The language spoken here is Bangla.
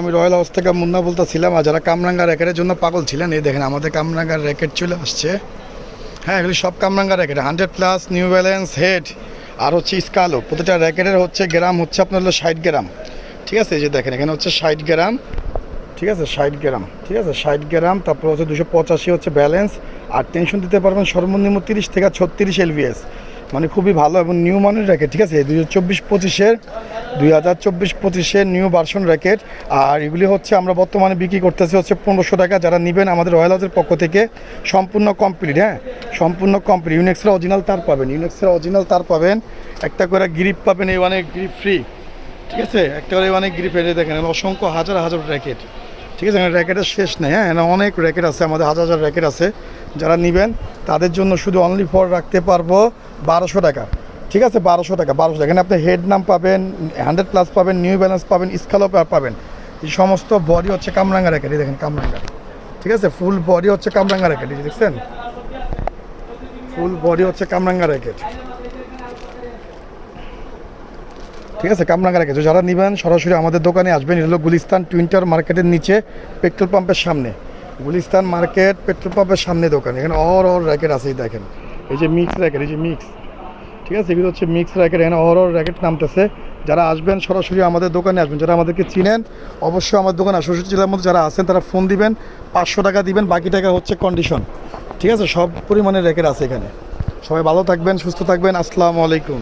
আমি রয়্যাল হাউস থেকে মুন্না বলতেছিলাম, আর যারা কামরাঙ্গা র্যাকেটের জন্য পাগল ছিলেন, এই দেখেন আমাদের কামরাঙ্গার র্যাকেট চলে আসছে। হ্যাঁ এগুলি সব কামরাঙ্গা racket, hundred plus, new balance, head, আর হচ্ছে স্কালো। প্রতিটা র্যাকেটের হচ্ছে গ্রাম হচ্ছে আপনার হলো ষাট গ্রাম। ঠিক আছে, এই যে দেখেন, এখানে হচ্ছে ষাট গ্রাম। ঠিক আছে, ষাট গ্রাম। ঠিক আছে, ষাট গ্রাম, তারপর হচ্ছে দুশো পঁচাশি হচ্ছে ব্যালেন্স, আর টেনশন দিতে পারবেন সর্বনিম্ন তিরিশ থেকে ছত্রিশ এলভিএস। মানে খুবই ভালো এবং নিউ মানের র্যাকেট, ঠিক আছে হাজার চব্বিশ পঁচিশের। দুই হাজার চব্বিশ পঁচিশের নিউ ভার্সন র্যাকেট আর এগুলি হচ্ছে আমরা বর্তমানে বিক্রি করতেছি হচ্ছে পনেরোশো টাকা। যারা নেবেন আমাদের রয়্যাল হাউসের পক্ষ থেকে সম্পূর্ণ কমপ্লিট হ্যাঁ? সম্পূর্ণ কমপ্লিট ইউনেক্সের অরিজিনাল তার পাবেন। ইউনেক্সের অরিজিনাল তার পাবেন। একটা করে গ্রিপ পাবেন, এই অনেক গ্রিপ ফ্রি ঠিক আছে? একটা করে অনেক গ্রিপ এনে দেখেন অসংখ্য হাজার হাজার র্যাকেট ঠিক আছে? র্যাকেটের শেষ নেই হ্যাঁ? অনেক র্যাকেট আছে, আমাদের হাজার হাজার র্যাকেট আছে। যারা নেবেন, তাদের জন্য শুধু অনলি ফর রাখতে পারব বারোশো টাকা। ঠিক আছে, বারোশো টাকা বারোশো টাকা। এখানে আপনি হেড নাম পাবেন হান্ড্রেড প্লাস পাবেন নিউ ব্যালেন্স পাবেন স্কালো পাবেন। এই সমস্ত বডি হচ্ছে কামরাঙ্গা র্যাকেট এই দেখেন কামরাঙ্গা। ঠিক আছে ফুল বডি হচ্ছে কামরাঙ্গা র্যাকেট এই দেখছেন? ফুল বডি হচ্ছে কামরাঙ্গা র্যাকেট ঠিক আছে, কামরাঙ্গা রেখেছো যারা নেবেন, সরাসরি আমাদের দোকানে আসবেন, এটা হলো গুলিস্তান টুইন্টার মার্কেটের নিচে পেট্রোল পাম্পের সামনে। গুলিস্তান মার্কেট পেট্রোল পাম্পের সামনে দোকান। এখানে অর অর র্যাকেট আছে দেখেন। এই যে মিক্স র্যাকেট এই যে মিক্স ঠিক আছে? এগুলো হচ্ছে মিক্স র্যাকেট এখানে অর র্যাকেট নামতেছে। যারা আসবেন, সরাসরি আমাদের দোকানে আসবেন। যারা আমাদেরকে চিনেন, অবশ্যই আমার দোকানে ষষ্ঠী জেলার মধ্যে যারা আছেন, তারা ফোন দিবেন, পাঁচশো টাকা দিবেন, বাকি টাকা হচ্ছে কন্ডিশন ঠিক আছে? সব পরিমাণের র্যাকেট আছে এখানে। সবাই ভালো থাকবেন, সুস্থ থাকবেন। আসসালামু আলাইকুম।